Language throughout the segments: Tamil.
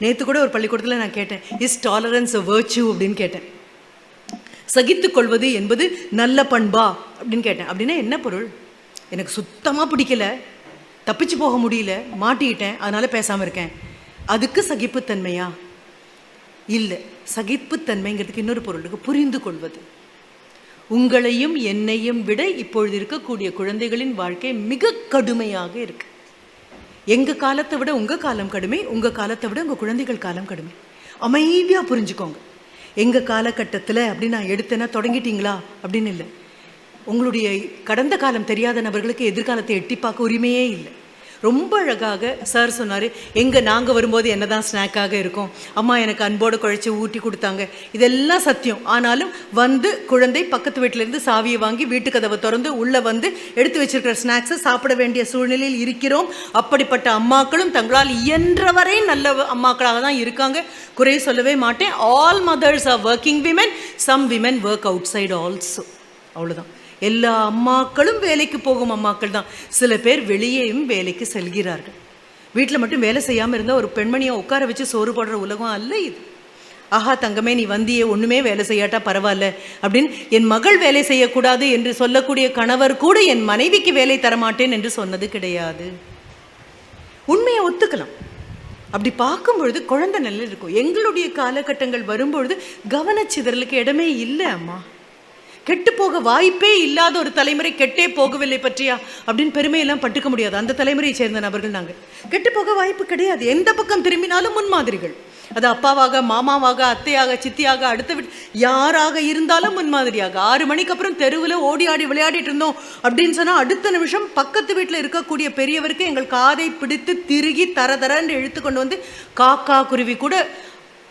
நேற்று கூட ஒரு பள்ளிக்கூடத்தில் நான் கேட்டேன் இஸ் டாலரன்ஸ் அ வேர்ச்சு அப்படின்னு கேட்டேன். சகித்துக்கொள்வது என்பது நல்ல பண்பா? அப்படின்னு கேட்டேன். அப்படின்னா என்ன பொருள்? எனக்கு சுத்தமாக பிடிக்கல. தப்பிச்சு போக முடியல. மாட்டிக்கிட்டேன் அதனால் பேசாமல் இருக்கேன். அதுக்கு சகிப்புத்தன்மையா? இல்லை. சகிப்புத்தன்மைங்கிறதுக்கு இன்னொரு பொருளுக்கு புரிந்து கொள்வது. உங்களையும் என்னையும் விட இப்பொழுது இருக்கக்கூடிய குழந்தைகளின் வாழ்க்கை மிக கடுமையாக இருக்குது எங்கள் காலத்தை விட உங்கள் காலம் கடுமை உங்கள் காலத்தை விட உங்கள் குழந்தைகள் காலம் கடுமை. அமைதியாக புரிஞ்சுக்கோங்க. எங்கள் காலகட்டத்தில் அப்படி நான் எடுத்தேன்னா தொடங்கிட்டீங்களா? அப்படின்னு இல்லை. உங்களுடைய கடந்த காலம் தெரியாத நபர்களுக்கு எதிர்காலத்தை எட்டி பார்க்க உரிமையே இல்லை. ரொம்ப அழகாக சார் சொன்னார் எங்கே நாங்கள் வரும்போது என்னதான் ஸ்நாக்காக இருக்கும். அம்மா எனக்கு அன்போடு குழைச்சி ஊட்டி கொடுத்தாங்க. இதெல்லாம் சத்தியம். ஆனாலும் வந்து குழந்தை பக்கத்து வீட்டிலேருந்து சாவியை வாங்கி வீட்டு கதவை திறந்து உள்ளே வந்து எடுத்து வச்சிருக்கிற ஸ்நாக்ஸை சாப்பிட வேண்டிய சூழ்நிலையில் இருக்கிறோம். அப்படிப்பட்ட அம்மாக்களும் தங்களால் இயன்றவரை நல்ல அம்மாக்களாக தான் இருக்காங்க. குறை சொல்லவே மாட்டேன். All mothers are working women some women work outside also அவ்வளோதான் எல்லா அம்மாக்களும் வேலைக்கு போகும் அம்மாக்கள் தான். சில பேர் வெளியேயும் வேலைக்கு செல்கிறார்கள். வீட்டில் மட்டும் வேலை செய்யாமல் இருந்தால் ஒரு பெண்மணியை உட்கார வச்சு சோறு போடுற உலகம் அல்ல இது. ஆஹா தங்கமே நீ வந்தியே ஒன்றுமே வேலை செய்யாட்டா பரவாயில்ல அப்படின்னு என் மகள் வேலை செய்யக்கூடாது என்று சொல்லக்கூடிய கணவர் கூட என் மனைவிக்கு வேலை தரமாட்டேன் என்று சொன்னது கிடையாது. உண்மையை ஒத்துக்கலாம். அப்படி பார்க்கும் பொழுது குழந்தை நல்லா இருக்கும். எங்களுடைய காலகட்டங்கள் வரும்பொழுது கவனச்சிதறலுக்கு இடமே இல்லை அம்மா. கெட்டு போக வாய்ப்பே இல்லாத ஒரு தலைமுறை கெட்டே போகவில்லை பற்றியா? அப்படின்னு பெருமையெல்லாம் பட்டுக்க முடியாது. அந்த தலைமுறையை சேர்ந்த நபர்கள் நாங்கள். கெட்டு போக வாய்ப்பு கிடையாது. எந்த பக்கம் திரும்பினாலும் முன்மாதிரிகள் அது அப்பாவாக மாமாவாக அத்தையாக சித்தியாக அடுத்த வீட்டு யாராக இருந்தாலும் முன்மாதிரியாக ஆறு மணிக்கு அப்புறம் தெருவில் ஓடி ஆடி விளையாடிட்டு இருந்தோம் அப்படின்னு சொன்னால் அடுத்த நிமிஷம் பக்கத்து வீட்டில் இருக்கக்கூடிய பெரியவருக்கு எங்கள் காதை பிடித்து திருகி தர தரன்னு இழுத்து கொண்டு வந்து காக்கா குருவி கூட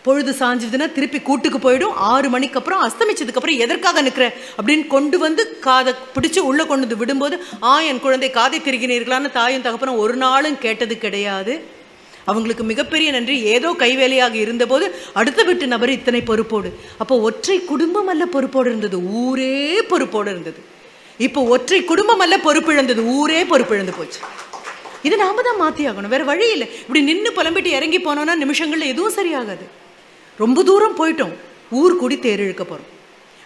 பொழுது சாஞ்சதுன்னா திருப்பி கூட்டுக்கு போயிடும். ஆறு மணிக்கு அப்புறம் அஸ்தமிச்சதுக்கு அப்புறம் எதற்காக நிற்கிற அப்படின்னு கொண்டு வந்து காதை பிடிச்சி உள்ளே கொண்டு வந்து விடும்போது ஆ என் குழந்தை காதை திருகினீர்களான்னு தாயும் தகப்பனும் ஒரு நாளும் கேட்டது கிடையாது. அவங்களுக்கு மிகப்பெரிய நன்றி. ஏதோ கைவேலையாக இருந்தபோது அடுத்த வீட்டு நபர் இத்தனை பொறுப்போடு. அப்போ ஒற்றை குடும்பம் அல்ல பொறுப்போடு இருந்தது. ஊரே பொறுப்போடு இருந்தது. இப்போ ஒற்றை குடும்பம் அல்ல பொறுப்பிழந்தது ஊரே பொறுப்பிழந்து போச்சு. இது நாம தான் மாற்றி ஆகணும் வேற வழி இல்லை. இப்படி நின்று புலம்பிட்டு இறங்கி போனோம்னா நிமிஷங்கள்ல எதுவும் சரியாகாது. ரொம்ப தூரம் போயிட்டோம். ஊர் கூடி தேர் இழுக்க போகிறோம்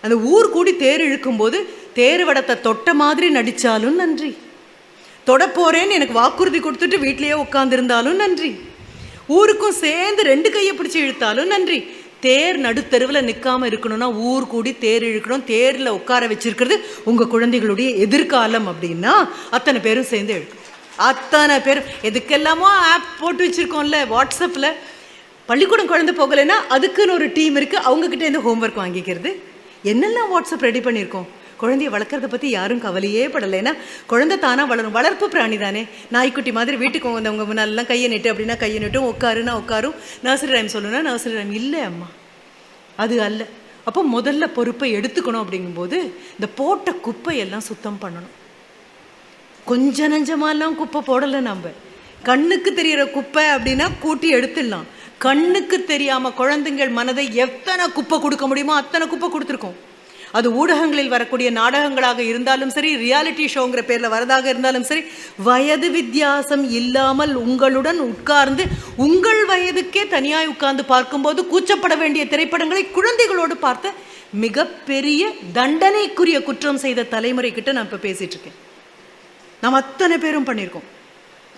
அந்த ஊர் கூடி தேர் இழுக்கும்போது தேர் வடத்தை தொட்ட மாதிரி நடித்தாலும் நன்றி. தொடப்போறேன்னு எனக்கு வாக்குறுதி கொடுத்துட்டு வீட்லேயே உட்காந்துருந்தாலும் நன்றி. ஊருக்கும் சேர்ந்து ரெண்டு கையை பிடிச்சி இழுத்தாலும் நன்றி. தேர் நடுத்தெருவில் நிற்காம இருக்கணும்னா ஊர் கூடி தேர் இழுக்கணும் தேரில் உட்கார வச்சிருக்கிறது உங்கள் குழந்தைகளுடைய எதிர்காலம் அப்படின்னா அத்தனை பேரும் சேர்ந்து இழுக்கணும். அத்தனை பேரும் எதுக்கெல்லாமோ ஆப் போட்டு வச்சுருக்கோம்ல வாட்ஸ்அப்பில் பள்ளிக்கூடம் குழந்தை போகலைன்னா அதுக்குன்னு ஒரு டீம் இருக்குது அவங்கக்கிட்ட இருந்து ஹோம்ஒர்க் வாங்கிக்கிறது. என்னெல்லாம் வாட்ஸ்அப் ரெடி பண்ணியிருக்கோம்? குழந்தைய வளர்க்குறத பற்றி யாரும் கவலையே படலை ஏன்னா குழந்தை தானாக வளரும். வளர்ப்பு பிராணி தானே. நாய்க்குட்டி மாதிரி வீட்டுக்கு வந்தவங்க முன்னாலெல்லாம் கையை நெட்டு அப்படின்னா கையை நெட்டும். உட்காருன்னா உட்காரும். நர்சரி ரைம் சொல்லணும்னா நர்சரி ரைம் இல்லை அம்மா. அது அல்ல. அப்போ முதல்ல பொறுப்பை எடுத்துக்கணும் அப்படிங்கும்போது இந்த போட்ட குப்பையெல்லாம் சுத்தம் பண்ணணும். கொஞ்ச நஞ்சமாலாம் குப்பை போடலை நம்ம. கண்ணுக்கு தெரிகிற குப்பை அப்படின்னா கூட்டி எடுத்துடலாம். கண்ணுக்கு தெரியாமல் குழந்தைங்கள் மனதை எத்தனை குப்பை கொடுக்க முடியுமோ அத்தனை குப்பை கொடுத்துருக்கோம். அது ஊடகங்களில் வரக்கூடிய நாடகங்களாக இருந்தாலும் சரி ரியாலிட்டி ஷோங்கிற பேரில் வரதாக இருந்தாலும் சரி வயது வித்தியாசம் இல்லாமல் உங்களுடன் உட்கார்ந்து உங்கள் வயதுக்கே தனியாய் உட்கார்ந்து பார்க்கும்போது கூச்சப்பட வேண்டிய திரைப்படங்களை குழந்தைகளோடு பார்த்த மிகப்பெரிய தண்டனைக்குரிய குற்றம் செய்த தலைமுறை கிட்ட நான் இப்போ பேசிட்டு இருக்கேன். நாம் அத்தனை பேரும் பண்ணியிருக்கோம்.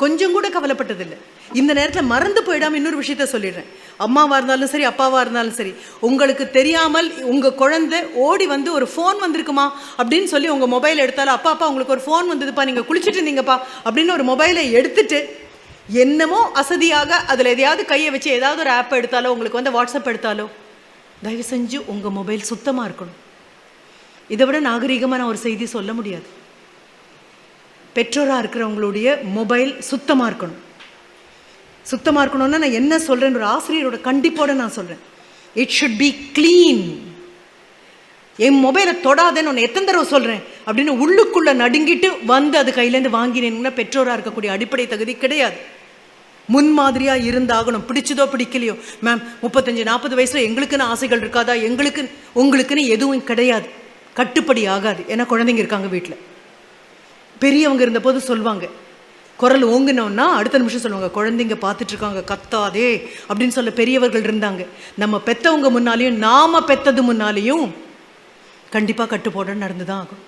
கொஞ்சம் கூட கவலைப்பட்டதில்லை. இந்த நேரத்தில் மறந்து போயிடாமல் இன்னொரு விஷயத்த சொல்லிடுறேன். அம்மாவாக இருந்தாலும் சரி அப்பாவாக இருந்தாலும் சரி உங்களுக்கு தெரியாமல் உங்கள் குழந்தை ஓடி வந்து ஒரு ஃபோன் வந்திருக்குமா அப்படின்னு சொல்லி உங்கள் மொபைல் எடுத்தாலும் அப்பா அப்பா உங்களுக்கு ஒரு ஃபோன் வந்ததுப்பா நீங்கள் குளிச்சுட்டு இருந்தீங்கப்பா அப்படின்னு ஒரு மொபைலை எடுத்துட்டு என்னமோ அசதியாக அதில் எதையாவது கையை வச்சு ஏதாவது ஒரு ஆப் எடுத்தாலோ உங்களுக்கு வந்து வாட்ஸ்அப் எடுத்தாலோ தயவு செஞ்சு உங்கள் மொபைல் சுத்தமாக இருக்கணும். இதை விட நாகரீகமாக நான் ஒரு செய்தி சொல்ல முடியாது. பெற்றோராக இருக்கிறவங்களுடைய மொபைல் சுத்தமாக இருக்கணும். சுத்தமாக இருக்கணும்னா நான் என்ன சொல்கிறேன் ஒரு ஆசிரியரோட கண்டிப்போடு நான் சொல்கிறேன் இட் ஷுட் பி க்ளீன் என் மொபைலை தொடாதேன்னு ஒன்று எத்தனை தடவை சொல்கிறேன் அப்படின்னு உள்ளுக்குள்ளே நடுங்கிட்டு வந்து அது கையிலேருந்து வாங்கினேன்னா பெற்றோராக இருக்கக்கூடிய அடிப்படை தகுதி கிடையாது. முன்மாதிரியாக இருந்தாகணும். பிடிச்சதோ பிடிக்கலையோ. மேம் முப்பத்தஞ்சு நாற்பது வயசில் எங்களுக்குன்னு ஆசைகள் இருக்காதா? எங்களுக்கு உங்களுக்குன்னு எதுவும் கிடையாது. கட்டுப்படி ஆகாது. ஏன்னா குழந்தைங்க இருக்காங்க வீட்டில் பெரியவங்க இருந்தபோது சொல்லுவாங்க குரல் ஓங்கினோன்னா அடுத்த நிமிஷம் சொல்லுவாங்க குழந்தைங்க பார்த்துட்ருக்காங்க கத்தாதே அப்படின்னு சொல்ல பெரியவர்கள் இருந்தாங்க. நம்ம பெத்தவங்க முன்னாலேயும் நாம பெத்தது முன்னாலேயும் கண்டிப்பாக கட்டுப்போட நடந்து தான் ஆகும்.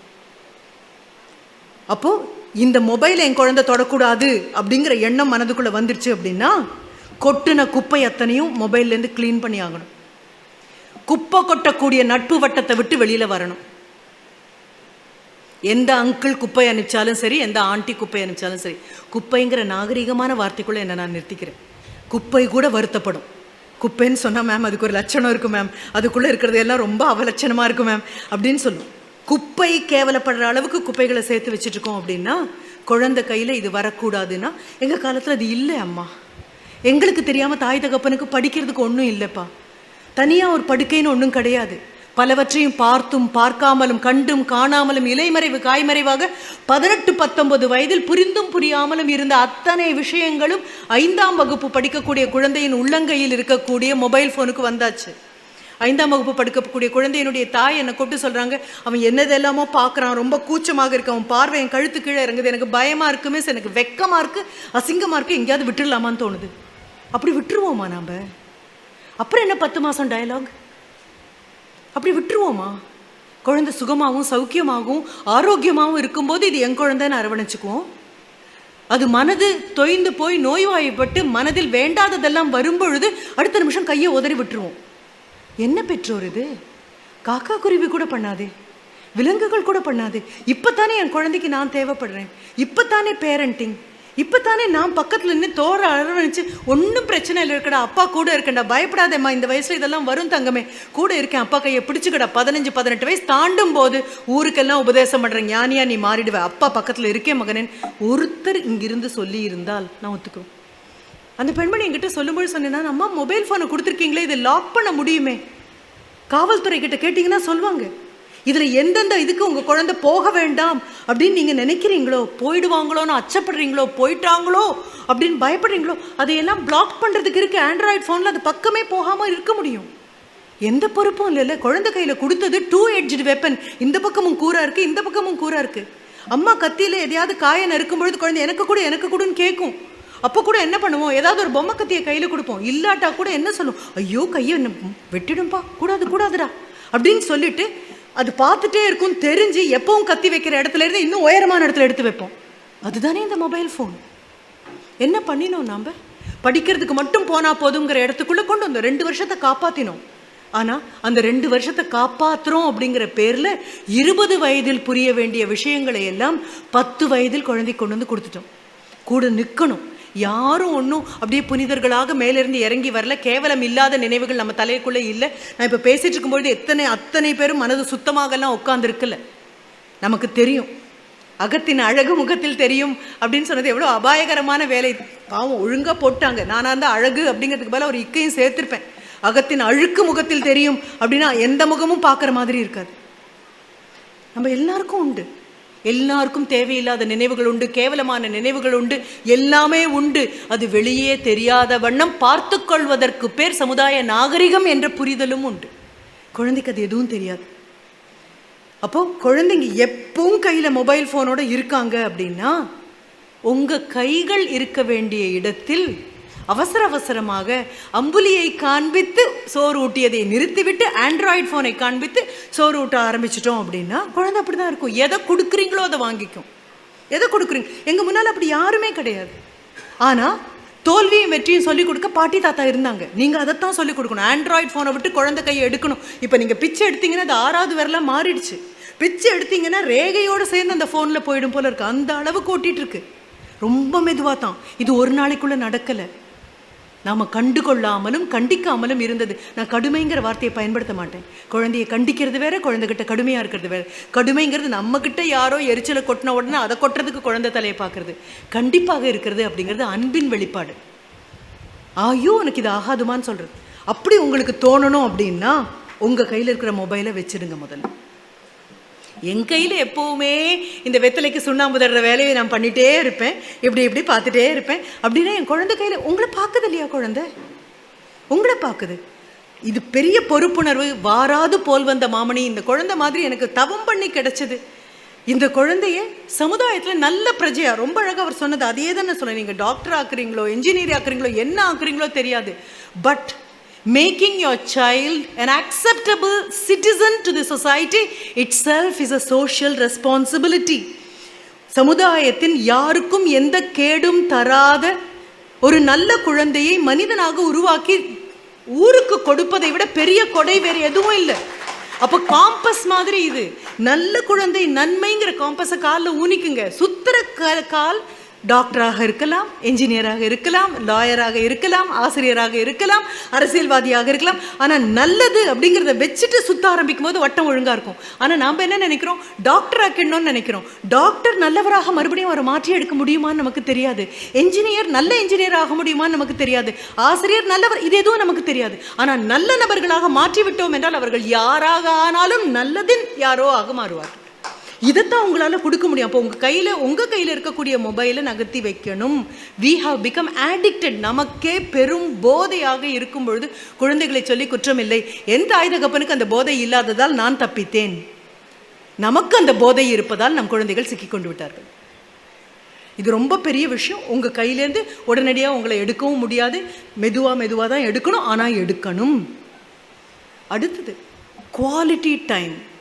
அப்போது இந்த மொபைலை என் குழந்தை தொடக்கூடாது அப்படிங்கிற எண்ணம் மனதுக்குள்ளே வந்துருச்சு அப்படின்னா கொட்டின குப்பை அத்தனையும் மொபைல்லேருந்து க்ளீன் பண்ணி ஆகணும். குப்பை கொட்டக்கூடிய நட்பு வட்டத்தை விட்டு வெளியில் வரணும். எந்த அங்கிள் குப்பை அனுப்பிச்சாலும் சரி எந்த ஆண்டி குப்பை அனுப்பிச்சாலும் சரி குப்பைங்கிற நாகரிகமான வார்த்தைக்குள்ள என்ன நான் நிறுத்திக்கிறேன். குப்பை கூட வருத்தப்படும். குப்பைன்னு சொன்னால் மேம் அதுக்கு ஒரு லட்சணம் இருக்கும் மேம் அதுக்குள்ளே இருக்கிறது எல்லாம் ரொம்ப அவலட்சணமாக இருக்கும் மேம் அப்படின்னு சொல்லும். குப்பை கேவலப்படுற அளவுக்கு குப்பைகளை சேர்த்து வச்சுட்ருக்கோம் அப்படின்னா குழந்தை கையில் இது வரக்கூடாதுன்னா எங்கள் காலத்தில் அது இல்லை அம்மா. எங்களுக்கு தெரியாமல் தாய் தகப்பனுக்கு படிக்கிறதுக்கு ஒன்றும் இல்லைப்பா. தனியாக ஒரு படுக்கைன்னு ஒன்றும் கிடையாது. பலவற்றையும் பார்த்தும் பார்க்காமலும் கண்டும் காணாமலும் இலைமறைவு காய்மறைவாக பதினெட்டு பத்தொன்பது வயதில் புரிந்தும் புரியாமலும் இருந்த அத்தனை விஷயங்களும் ஐந்தாம் வகுப்பு படிக்கக்கூடிய குழந்தையின் உள்ளங்கையில் இருக்கக்கூடிய மொபைல் ஃபோனுக்கு வந்தாச்சு. ஐந்தாம் வகுப்பு படிக்கக்கூடிய குழந்தையினுடைய தாய் என்னை கூப்பிட்டு சொல்கிறாங்க அவன் என்னதெல்லாமோ பார்க்குறான் ரொம்ப கூச்சமாக இருக்கு அவன் பார்வை என் கழுத்து கீழே இறங்குது எனக்கு பயமாக இருக்குமே எனக்கு வெக்கமாக இருக்குது அசிங்கமாக இருக்குது எங்கேயாவது விட்டுடலாமான்னு தோணுது. அப்படி விட்டுருவோமா நாம்? அப்புறம் என்ன பத்து மாதம் டயலாக் அப்படி விட்டுருவோமா? குழந்தை சுகமாகவும் சௌக்கியமாகவும் ஆரோக்கியமாகவும் இருக்கும்போது இது என் குழந்தைன்னு அரவணைச்சுக்குவோம். அது மனது தொய்ந்து போய் நோய்வாய்ப்பட்டு மனதில் வேண்டாததெல்லாம் வரும்பொழுது அடுத்த நிமிஷம் கையை உதறி விட்டுருவோம். என்ன பெற்றோர் இது? காக்கா குருவி கூட பண்ணாதே. விலங்குகள் கூட பண்ணாது. இப்போ தானே என் குழந்தைக்கு நான் தேவைப்படுறேன். இப்போ தானே பேரண்டிங் இப்பத்தானே நான் பக்கத்தில் நின்று தோற அரவணைச்சு ஒன்றும் பிரச்சனை இல்லை இருக்கடா அப்பா கூட இருக்கேன்டா பயப்படாதேம்மா இந்த வயசில் இதெல்லாம் வரும் தங்கமே. கூட இருக்கேன் அப்பா கையை பிடிச்சிக்கடா பதினஞ்சு பதினெட்டு வயசு தாண்டும் போது ஊருக்கெல்லாம் உபதேசம் பண்ணுறேன் ஞானியா நீ மாறிடுவ. அப்பா பக்கத்தில் இருக்கேன் மகனேன் ஒருத்தர் இங்கிருந்து சொல்லி இருந்தால் நான் ஒத்துக்குவேன். அந்த பெண்மணி என்கிட்ட சொல்லும்போது சொன்னேன்னா அம்மா மொபைல் ஃபோனை கொடுத்துருக்கீங்களே இதை லாக் பண்ண முடியுமே? காவல்துறை கிட்ட கேட்டிங்கன்னா சொல்லுவாங்க. இதில் எந்தெந்த இதுக்கு உங்கள் குழந்தை போக வேண்டாம் அப்படின்னு நீங்கள் நினைக்கிறீங்களோ போயிடுவாங்களோன்னு அச்சப்படுறீங்களோ போயிட்டாங்களோ அப்படின்னு பயப்படுறீங்களோ அதையெல்லாம் பிளாக் பண்ணுறதுக்கு இருக்குது ஆண்ட்ராய்ட் ஃபோனில் அது பக்கமே போகாமல் இருக்க முடியும். எந்த பொறுப்பும் இல்லைல்ல. குழந்தை கையில் கொடுத்தது டூ எட்ஜ்டு வெப்பன் இந்த பக்கமும் கூரா இருக்குது இந்த பக்கமும் கூரா இருக்குது அம்மா கத்தியில் எதையாவது காயை நறுக்கும் பொழுது குழந்தை எனக்கு கூட எனக்கு கூடன்னு கேட்கும் அப்போ கூட என்ன பண்ணுவோம்? ஏதாவது ஒரு பொம்மை கத்தியை கையில் கொடுப்போம். இல்லாட்டா கூட என்ன சொல்லுவோம் ஐயோ கையை என்ன வெட்டிடும்பா. கூடாது கூடாதுடா. அப்படின்னு சொல்லிட்டு அது பார்த்துட்டே இருக்கும் தெரிஞ்சு எப்பவும் கத்தி வைக்கிற இடத்துல இருந்து இன்னும் உயரமான இடத்துல எடுத்து வைப்போம். அதுதானே இந்த மொபைல் ஃபோன் என்ன பண்ணினோம் நாம்? படிக்கிறதுக்கு மட்டும் போனால் போதுங்கிற இடத்துக்குள்ளே கொண்டு வந்தோம். ரெண்டு வருஷத்தை காப்பாற்றினோம் ஆனால் அந்த ரெண்டு வருஷத்தை காப்பாற்றுறோம் அப்படிங்கிற பேரில் இருபது வயதில் புரிய வேண்டிய விஷயங்களை எல்லாம் பத்து வயதில் குழந்தை கொண்டு வந்து கொடுத்துட்டோம். கூட நிற்கணும் யாரும் ஒன்றும் அப்படியே புனிதர்களாக மேலிருந்து இறங்கி வரல. கேவலம் இல்லாத நினைவுகள் நம்ம தலைக்குள்ளே இல்லை. நான் இப்போ பேசிட்டு இருக்கும்பொழுது எத்தனை அத்தனை பேரும் மனது சுத்தமாகலாம் உட்காந்துருக்குல்ல நமக்கு தெரியும். அகத்தின் அழகு முகத்தில் தெரியும் அப்படின்னு சொன்னது எவ்வளோ அபாயகரமான வேலை. பாவம் ஒழுங்காக போட்டாங்க. நானாக இருந்தால் அழகு அப்படிங்கிறதுக்கு பதிலாக ஒரு இக்கையும் சேர்த்துருப்பேன். அகத்தின் அழுக்கு முகத்தில் தெரியும் அப்படின்னா எந்த முகமும் பார்க்குற மாதிரி இருக்காது. நம்ம எல்லாருக்கும் உண்டு. எல்லாருக்கும் தேவையில்லாத நினைவுகள் உண்டு கேவலமான நினைவுகள் உண்டு எல்லாமே உண்டு. அது வெளியே தெரியாத வண்ணம் பார்த்து கொள்வதற்கு பேர் சமுதாய நாகரிகம் என்ற புரிதலும் உண்டு. குழந்தைக்கு அது எதுவும் தெரியாது. அப்போ குழந்தைங்க எப்பவும் கையில் மொபைல் ஃபோனோட இருக்காங்க அப்படின்னா உங்கள் கைகள் இருக்க வேண்டிய இடத்தில் அவசர அவசரமாக அம்புலியை காண்பித்து சோறு ஊட்டியதை நிறுத்திவிட்டு ஆண்ட்ராய்டு ஃபோனை காண்பித்து சோறு ஊட்ட ஆரம்பிச்சிட்டோம் அப்படின்னா குழந்தை அப்படி தான் இருக்கும். எதை கொடுக்குறீங்களோ அதை வாங்கிக்கும். எதை கொடுக்குறீங்க? எங்கள் முன்னால் அப்படி யாருமே கிடையாது. ஆனால் தோல்வியும் வெற்றியும் சொல்லிக் கொடுக்க பாட்டி தாத்தா இருந்தாங்க. நீங்கள் அதைத்தான் சொல்லிக் கொடுக்கணும். ஆண்ட்ராய்டு ஃபோனை விட்டு குழந்தை கையை எடுக்கணும். இப்போ நீங்கள் பிச்சை எடுத்தீங்கன்னா அது ஆறாவது வரலாம் மாறிடுச்சு. பிச்சை எடுத்தீங்கன்னா ரேகையோடு சேர்ந்து அந்த ஃபோனில் போயிடும் போல இருக்கு. அந்த அளவு கூட்டிகிட்டு இருக்கு. ரொம்ப மெதுவாக தான். இது ஒரு நாளைக்குள்ளே நடக்கலை. நாம் கண்டு கொள்ளாமலும் கண்டிக்காமலும் இருந்தது. நான் கடுமைங்கிற வார்த்தையை பயன்படுத்த மாட்டேன். குழந்தையை கண்டிக்கிறது வேற குழந்தைகிட்ட கடுமையாக இருக்கிறது வேற. கடுமைங்கிறது நம்ம கிட்ட யாரோ எரிச்சலை கொட்டின உடனே அதை கொட்டுறதுக்கு குழந்தை தலையை பார்க்கறது. கண்டிப்பாக இருக்கிறது அப்படிங்கிறது அன்பின் வெளிப்பாடு. ஐயோ உனக்கு இது ஆகாதுமான்னு சொல்கிறது அப்படி உங்களுக்கு தோணணும் அப்படின்னா உங்கள் கையில் இருக்கிற மொபைலை வச்சிடுங்க முதல்ல. என் கையில் எப்போவுமே இந்த வெத்தலைக்கு சுண்ணாம்பு தடுற வேலையை நான் பண்ணிகிட்டே இருப்பேன். இப்படி இப்படி பார்த்துட்டே இருப்பேன். அப்படின்னா என் குழந்தை கையில் உங்களை பார்க்குது இல்லையா குழந்தை? உங்களை பார்க்குது. இது பெரிய பொறுப்புணர்வு. வாராது போல் வந்த மாமணி இந்த குழந்தை மாதிரி எனக்கு தவம் பண்ணி கிடைச்சது. இந்த குழந்தைய சமுதாயத்தில் நல்ல பிரஜையா ரொம்ப அழகாக அவர் சொன்னது அதே தானே சொன்னேன் நீங்கள் டாக்டர் ஆக்குறீங்களோ இன்ஜினியர் ஆக்குறீங்களோ என்ன ஆக்குறீங்களோ தெரியாது. But making your child an acceptable citizen to the society itself is a social responsibility. சமுதாயத்தின் யாருக்கும் எந்த கேடும் தராத ஒரு நல்ல குழந்தையை மனிதனாக உருவாக்கி ஊருக்கு கொடுப்பதை விட பெரிய கொடை வேறு எதுவும் இல்லை. அப்போ காம்பஸ் மாதிரி இது. நல்ல குழந்தை நன்மைங்கிற காம்பஸை காலில் ஊனிக்குங்க. சுத்துற க- கால் டாக்டராக இருக்கலாம் என்ஜினியராக இருக்கலாம் லாயராக இருக்கலாம் ஆசிரியராக இருக்கலாம் அரசியல்வாதியாக இருக்கலாம். ஆனால் நல்லது அப்படிங்கிறத வச்சுட்டு சுத்த ஆரம்பிக்கும் போது வட்டம் ஒழுங்காக இருக்கும். ஆனால் நாம் என்ன நினைக்கிறோம்? டாக்டர் ஆக்கிடணும்னு நினைக்கிறோம். டாக்டர் நல்லவராக மறுபடியும் அவரை மாற்றி எடுக்க முடியுமான்னு நமக்கு தெரியாது. என்ஜினியர் நல்ல என்ஜினியர் ஆக முடியுமான்னு நமக்கு தெரியாது. ஆசிரியர் நல்லவர் இது எதுவும் நமக்கு தெரியாது. ஆனால் நல்ல நபர்களாக மாற்றி விட்டோம் என்றால் அவர்கள் யாராக ஆனாலும் நல்லதின் யாரோ ஆக மாறுவார்கள். இதைத்தான் உங்களால் கொடுக்க முடியும். அப்போ உங்கள் கையில் உங்கள் கையில் இருக்கக்கூடிய மொபைலை நகர்த்தி வைக்கணும். வி ஹாவ் பிகம் ஆடிக்டட் நமக்கே பெரும் போதையாக இருக்கும் பொழுது குழந்தைகளை சொல்லி குற்றமில்லை. என் தாய் தகப்பனுக்கு அந்த போதை இல்லாததால் நான் தப்பித்தேன்? நமக்கு அந்த போதை இருப்பதால் நம் குழந்தைகள் சிக்கிக்கொண்டு விட்டார்கள். இது ரொம்ப பெரிய விஷயம். உங்கள் கையிலேருந்து உடனடியாக உங்களை எடுக்கவும் முடியாது. மெதுவாக மெதுவாக தான் எடுக்கணும். ஆனால் எடுக்கணும். அடுத்தது குவாலிட்டி டைம்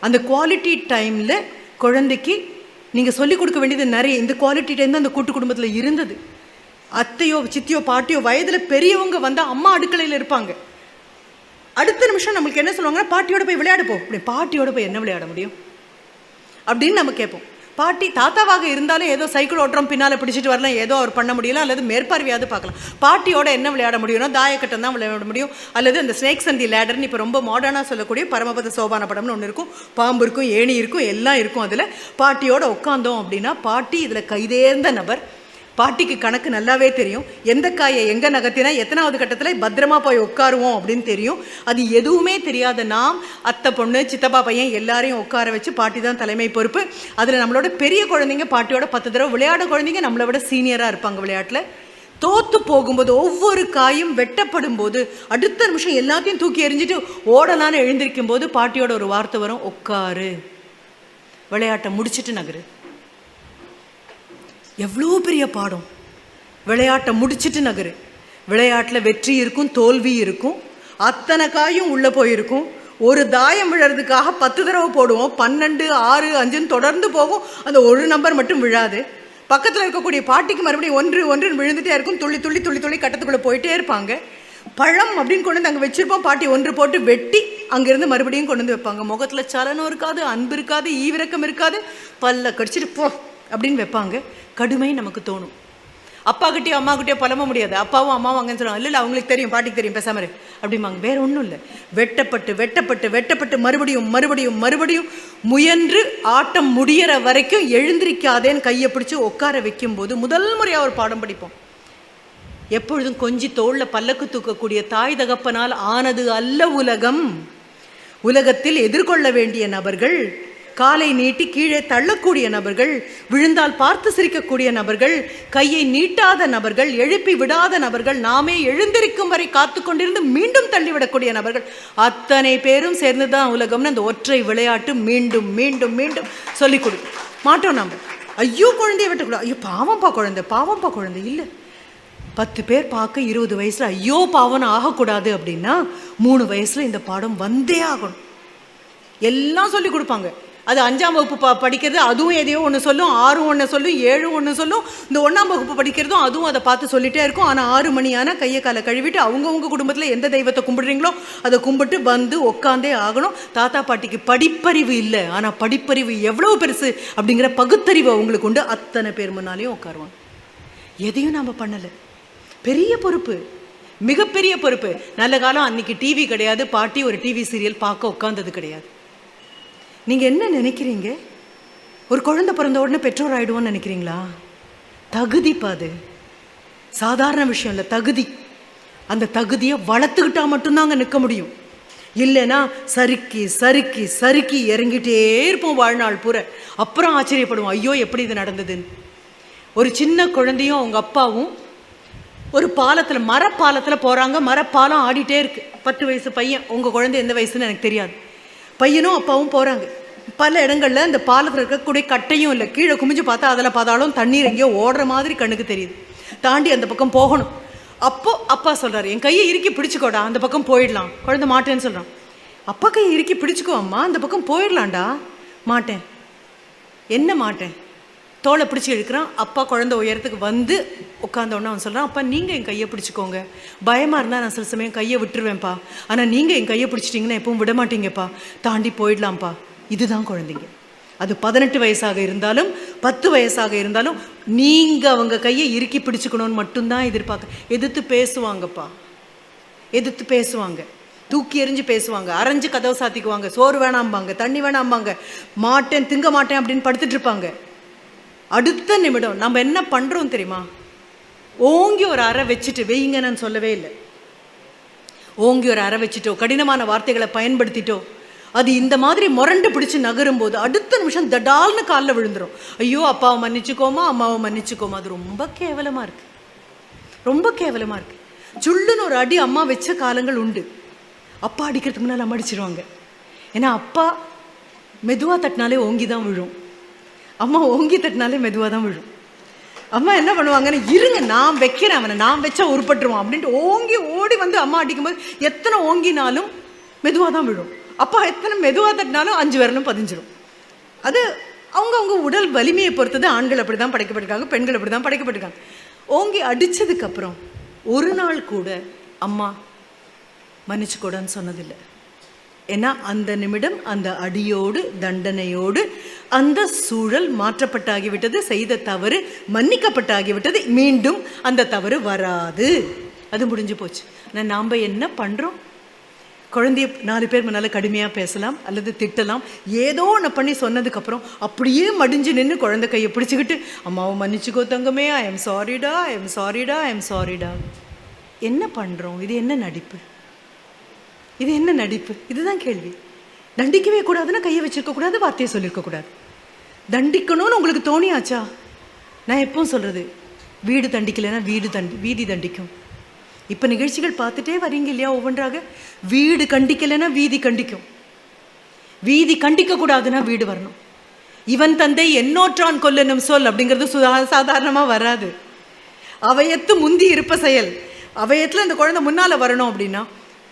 அந்த குவாலிட்டி டைமில் குழந்தைக்கு நீங்கள் சொல்லிக் கொடுக்க வேண்டியது நிறைய. இந்த குவாலிட்டி டைம் தான் அந்த கூட்டு குடும்பத்தில் இருந்தது. அத்தையோ சித்தியோ பாட்டியோ வயதில் பெரியவங்க வந்தால் அம்மா அடுக்கலையில் இருப்பாங்க. அடுத்த நிமிஷம் நம்மளுக்கு என்ன சொல்லுவாங்கன்னா பாட்டியோட போய் விளையாட போ. அப்படி பாட்டியோட போய் என்ன விளையாட முடியும்? அப்படின்னு நம்ம கேட்போம். பாட்டி தாத்தாவாக இருந்தாலும் ஏதோ சைக்கிள் ஓட்டுறோம் பின்னால் பிடிச்சிட்டு வரலாம் ஏதோ அவர் பண்ண முடியல அல்லது மேற்பார்வையாவது பார்க்கலாம். பாட்டியோட என்ன விளையாட முடியும்னா தாயக்கட்டம் தான் விளையாட முடியும். அல்லது அந்த ஸ்னேக்ஸ் அண்ட் தி லேடர்னு இப்போ ரொம்ப மாடர்னாக சொல்லக்கூடிய பரமபத சோபான படம்னு ஒன்று இருக்கும். பாம்பு இருக்கும் ஏணி இருக்கும் எல்லாம் இருக்கும் அதில். பாட்டியோட உட்காந்தோம் அப்படின்னா பாட்டி இதில் கைதேர்ந்த நபர். பாட்டிக்கு கணக்கு நல்லாவே தெரியும். எந்த காயை எங்கே நகர்த்தினா எத்தனாவது கட்டத்தில் பத்திரமா போய் உட்காருவோம் அப்படின்னு தெரியும். அது எதுவுமே தெரியாத நாம் அத்தை பொண்ணு சித்தப்பா பையன் எல்லாரையும் உட்கார வச்சு பாட்டி தான் தலைமை பொறுப்பு. அதில் நம்மளோட பெரிய குழந்தைங்க பாட்டியோட பத்து தடவை விளையாட குழந்தைங்க நம்மளை விட சீனியராக இருப்பாங்க விளையாட்டில். தோத்து போகும்போது ஒவ்வொரு காயும் வெட்டப்படும் போது அடுத்த நிமிஷம் எல்லாத்தையும் தூக்கி எறிஞ்சிட்டு ஓடலான்னு எழுந்திருக்கும் போது பாட்டியோட ஒரு வார்த்தை வரும் உட்காரு. விளையாட்டை முடிச்சிட்டு நகரு. எவ்வளோ பெரிய பாடம்? விளையாட்டை முடிச்சிட்டு நகரு. விளையாட்டில் வெற்றி இருக்கும் தோல்வி இருக்கும். அத்தனை காயும் உள்ளே போயிருக்கும். ஒரு தாயம் விழறதுக்காக பத்து தடவை போடுவோம். பன்னெண்டு ஆறு அஞ்சுன்னு தொடர்ந்து போகும். அந்த ஒரு நம்பர் மட்டும் விழாது. பக்கத்தில் இருக்கக்கூடிய பாட்டிக்கு மறுபடியும் ஒன்று ஒன்று விழுந்துட்டே இருக்கும். துள்ளி துள்ளி துள்ளி துள்ளி கட்டத்துக்குள்ளே போயிட்டே இருப்பாங்க. பழம் அப்படின்னு கொண்டு வந்து அங்கே வச்சுருப்போம். பாட்டி ஒன்று போட்டு வெட்டி அங்கேருந்து மறுபடியும் கொண்டு வந்து வைப்பாங்க. முகத்தில் சலனம் இருக்காது அன்பு இருக்காது ஈவிரக்கம் இருக்காது. பல்ல கடிச்சிட்டு போ அப்படின்னு வைப்பாங்க. கடுமை நமக்கு தோணும். அப்பா கிட்டேயோ அம்மா கிட்டேயோ பழம முடியாது. அப்பாவும் அம்மாவும் அங்கன்னு சொல்லுவாங்க இல்லை இல்லை அவங்களுக்கு தெரியும் பாட்டிக்கு தெரியும் பேசாம அப்படிம்பாங்க. வேற ஒன்றும் இல்லை. வெட்டப்பட்டு வெட்டப்பட்டு வெட்டப்பட்டு மறுபடியும் மறுபடியும் மறுபடியும் முயன்று ஆட்டம் முடியிற வரைக்கும் எழுந்திருக்காதேன்னு கையை பிடிச்சி உட்கார வைக்கும்போது முதல் முறையாக ஒரு பாடம் படிப்போம். எப்பொழுதும் கொஞ்சி தோளில் பல்லக்கு தூக்கக்கூடிய தாய் தகப்பனால் ஆனது அல்ல உலகம். உலகத்தில் எதிர்கொள்ள வேண்டிய நபர்கள் காலை நீட்டி கீழே தள்ளக்கூடிய நபர்கள் விழுந்தால் பார்த்து சிரிக்கக்கூடிய நபர்கள் கையை நீட்டாத நபர்கள் எழுப்பி விடாத நபர்கள் நாமே எழுந்திருக்கும் வரை காத்து கொண்டிருந்து மீண்டும் தள்ளிவிடக்கூடிய நபர்கள். அத்தனை பேரும் சேர்ந்து தான் உலகம்னு அந்த ஒற்றை விளையாட்டு மீண்டும் மீண்டும் மீண்டும் சொல்லிக் கொடு. மாட்டோம் நம்ம ஐயோ குழந்தைய விட்டக்கூடாது ஐயோ பாவம்பா குழந்தை பாவம்பா குழந்தை. இல்லை. பத்து பேர் பார்க்க இருபது வயசில் ஐயோ பாவம் ஆகக்கூடாது அப்படின்னா மூணு வயசில் இந்த பாடம் வந்தே ஆகணும். எல்லாம் சொல்லி கொடுப்பாங்க. அது அஞ்சாம் வகுப்பு ப படிக்கிறது அதுவும் எதையோ ஒன்று சொல்லும் ஆறும் ஒன்று சொல்லும் ஏழும் ஒன்று சொல்லும். இந்த ஒன்றாம் வகுப்பு படிக்கிறதும் அதுவும் அதை பார்த்து சொல்லிகிட்டே இருக்கும். ஆனால் ஆறு மணி ஆனால் கையை காலை கழுவிட்டு அவங்கவுங்க குடும்பத்தில் எந்த தெய்வத்தை கும்பிடுறீங்களோ அதை கும்பிட்டு வந்து உட்காந்தே ஆகணும். தாத்தா பாட்டிக்கு படிப்பறிவு இல்லை. ஆனால் படிப்பறிவு எவ்வளோ பெருசு அப்படிங்கிற பகுத்தறிவு அவங்களுக்கு உண்டு. அத்தனை பேர் முன்னாலேயும் உட்காருவாங்க. எதையும் நாம் பண்ணலை. பெரிய பொறுப்பு. மிகப்பெரிய பொறுப்பு. நல்ல காலம் அன்னைக்கு டிவி கிடையாது. பாட்டி ஒரு டிவி சீரியல் பார்க்க உட்காந்தது கிடையாது. நீங்கள் என்ன நினைக்கிறீங்க? ஒரு குழந்தை பிறந்த உடனே பெற்றோர் ஆகிடுவோன்னு நினைக்கிறீங்களா? தகுதி பாது சாதாரண விஷயம் இல்லை தகுதி. அந்த தகுதியை வளர்த்துக்கிட்டா மட்டும்தாங்க நிற்க முடியும். இல்லைன்னா சறுக்கி சறுக்கி சறுக்கி இறங்கிட்டே இருப்போம் வாழ்நாள் பூரா. அப்புறம் ஆச்சரியப்படுவோம் ஐயோ எப்படி இது நடந்ததுன்னு. ஒரு சின்ன குழந்தையும் அவங்க அப்பாவும் ஒரு பாலத்தில் மரப்பாலத்தில் போகிறாங்க மரப்பாலம் ஆடிட்டே இருக்குது பத்து வயசு பையன். உங்கள் குழந்தை எந்த வயசுன்னு எனக்கு தெரியாது. பையனும் அப்பாவும் போகிறாங்க பல இடங்களில் இந்த பாலத்தில் இருக்கக்கூடிய கட்டையும் இல்லை கீழே குமிஞ்சு பார்த்தா அதில் பார்த்தாலும் தண்ணீர் எங்கேயோ ஓடுற மாதிரி கண்ணுக்கு தெரியுது. தாண்டி அந்த பக்கம் போகணும். அப்போ அப்பா சொல்கிறார் என் கையை இறுக்கி பிடிச்சிக்கோடா அந்த பக்கம் போயிடலாம். குழந்தை மாட்டேன்னு சொல்கிறான் அப்பா கையை இறுக்கி பிடிச்சிக்கோ அம்மா அந்த பக்கம் போயிடலாம்டா. மாட்டேன். என்ன மாட்டேன்? தோலை பிடிச்சி இழுக்கிறான். அப்பா குழந்தை உயரத்துக்கு வந்து உட்காந்தோடனே அவன் சொல்கிறான் அப்பா நீங்கள் என் கையை பிடிச்சிக்கோங்க. பயமாக இருந்தால் நான் சில சமயம் கையை விட்டுருவேன்ப்பா. ஆனால் நீங்கள் என் கையை பிடிச்சிட்டிங்கன்னா எப்பவும் விட மாட்டீங்கப்பா. தாண்டி போயிடலாம்ப்பா. இதுதான் குழந்தைங்க. அது பதினெட்டு வயசாக இருந்தாலும் பத்து வயசாக இருந்தாலும் நீங்கள் அவங்க கையை இறுக்கி பிடிச்சிக்கணும்னு மட்டும்தான் எதிர்பார்க்க எதிர்த்து பேசுவாங்கப்பா. எதிர்த்து பேசுவாங்க. தூக்கி எறிஞ்சு பேசுவாங்க. அரைஞ்சு கதவை சாத்திக்குவாங்க. சோறு வேணாம்பாங்க. தண்ணி வேணாம்பாங்க. மாட்டேன் திங்க மாட்டேன் அப்படின்னு படுத்துட்டு இருப்பாங்க. அடுத்த நிமிடம் நம்ம என்ன பண்ணுறோம் தெரியுமா? ஓங்கி ஒரு அறை வச்சுட்டு வெயிங்கன்னு நான் சொல்லவே இல்லை. ஓங்கி ஒரு அறை வச்சுட்டோ கடினமான வார்த்தைகளை பயன்படுத்திட்டோ அது இந்த மாதிரி முரண்டு பிடிச்சி நகரும் போது அடுத்த நிமிஷம் தடால்னு காலில் விழுந்துடும் ஐயோ அப்பாவை மன்னிச்சுக்கோமா அம்மாவை மன்னிச்சுக்கோமா? அது ரொம்ப கேவலமாக இருக்கு. ரொம்ப கேவலமாக இருக்கு. சுள்ளுன்னு ஒரு அடி அம்மா வச்ச காலங்கள் உண்டு. அப்பா அடிக்கிறதுக்கு முன்னால் அம்மா அடிச்சிருவாங்க. ஏன்னா அப்பா மெதுவாக தட்டினாலே ஓங்கி தான் விழும். அம்மா ஓங்கி தட்டினாலே மெதுவாக தான் விழும். அம்மா என்ன பண்ணுவாங்கன்னு இருங்க நான் வைக்கிறேன் அவனை. நான் வச்சா உருப்பட்டுருவான். அப்படின்ட்டு ஓங்கி ஓடி வந்து அம்மா அடிக்கும்போது எத்தனை ஓங்கினாலும் மெதுவாக தான் விழும். அப்பா எத்தனை மெதுவாக தட்டினாலும் அஞ்சு விரலும் பதிஞ்சிடும் அது அவங்கவுங்க உடல் வலிமையை பொறுத்தது ஆண்கள் அப்படி தான் படைக்கப்பட்டிருக்காங்க பெண்கள் அப்படி தான் படைக்கப்பட்டிருக்காங்க. ஓங்கி அடித்ததுக்கப்புறம் ஒரு நாள் கூட அம்மா மன்னிச்சுக்கூடன்னு சொன்னதில்லை. ஏன்னா அந்த நிமிடம் அந்த அடியோடு தண்டனையோடு அந்த சூழல் மாற்றப்பட்டாகிவிட்டது செய்த தவறு மன்னிக்கப்பட்டாகிவிட்டது மீண்டும் அந்த தவறு வராது. அது முடிஞ்சு போச்சு. ஆனால் நாம் என்ன பண்ணுறோம் குழந்தைய நாலு பேர் முன்னால் கடுமையாக பேசலாம் அல்லது திட்டலாம். ஏதோ ஒன்று பண்ணி சொன்னதுக்கப்புறம் அப்படியே மடிஞ்சு நின்று குழந்தை கையை பிடிச்சிக்கிட்டு அம்மாவை மன்னிச்சுக்கோ தங்கமே ஐ எம் சாரிடா ஐ எம் சாரிடா ஐ எம் சாரிடா என்ன பண்ணுறோம் இது என்ன நடிப்பு? இது என்ன நடிப்பு? இதுதான் கேள்வி. தண்டிக்கவே கூடாதுன்னா கையை வச்சிருக்க கூடாது வார்த்தையை சொல்லியிருக்க கூடாது. தண்டிக்கணும்னு உங்களுக்கு தோணியாச்சா? நான் எப்பவும் சொல்கிறது வீடு தண்டிக்கலைன்னா வீடு தண்டி வீதி தண்டிக்கும். இப்போ நிகழ்ச்சிகள் பார்த்துட்டே வரீங்க இல்லையா ஒவ்வொன்றாக? வீடு கண்டிக்கலைன்னா வீதி கண்டிக்கும். வீதி கண்டிக்கக்கூடாதுன்னா வீடு வரணும். இவன் தந்தை என்னோற்றான் கொல்லனும் சொல் அப்படிங்கிறது சுதா சாதாரணமாக வராது. அவையத்து முந்தி இருப்ப செயல். அவையத்தில் இந்த குழந்தை முன்னால் வரணும் அப்படின்னா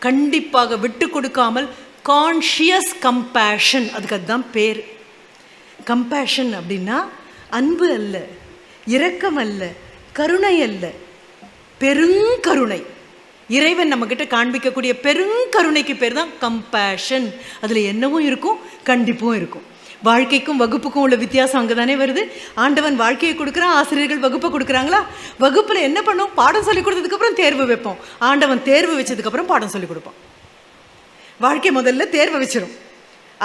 கண்டிப்பாக விட்டு கொடுக்காமல் கான்ஷியஸ் கம்பேஷன் அதுக்கு அதுதான் பேர். கம்பேஷன் அப்படின்னா அன்பு அல்ல இரக்கம் அல்ல கருணை அல்ல பெருங்கருணை. இறைவன் நம்மக்கிட்ட காண்பிக்கக்கூடிய பெருங்கருணைக்கு பேர் தான் கம்பேஷன் அதில் என்னவும் இருக்கும் கண்டிப்பும் இருக்கும். வாழ்க்கைக்கும் வகுப்புக்கும் உள்ள வித்தியாசம் அங்கே தானே வருது? ஆண்டவன் வாழ்க்கையை கொடுக்குறான் ஆசிரியர்கள் வகுப்பை கொடுக்குறாங்களா? வகுப்பில் என்ன பண்ணும்? பாடம் சொல்லி கொடுத்ததுக்கப்புறம் தேர்வு வைப்போம். ஆண்டவன் தேர்வு வச்சதுக்கப்புறம் பாடம் சொல்லி கொடுப்போம் வாழ்க்கை முதல்ல தேர்வை வச்சிடும்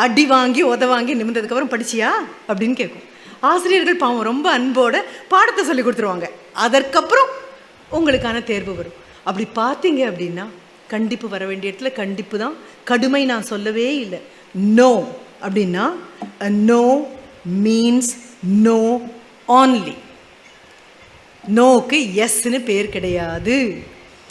அடி வாங்கி உத வாங்கி நிமிந்ததுக்கப்புறம் படிச்சியா? அப்படின்னு கேட்கும். ஆசிரியர்கள் பாவம் ரொம்ப அன்போட பாடத்தை சொல்லி கொடுத்துருவாங்க. அதற்கப்புறம் உங்களுக்கான தேர்வு வரும். அப்படி பார்த்தீங்க அப்படின்னா கண்டிப்பு வர வேண்டிய இடத்துல கண்டிப்பு தான். கடுமை நான் சொல்லவே இல்லை. நோ அப்படின்னா நோ மீன்ஸ் நோ ஆன்லி நோக்கு எஸ்ன்னு பேர் கிடையாது.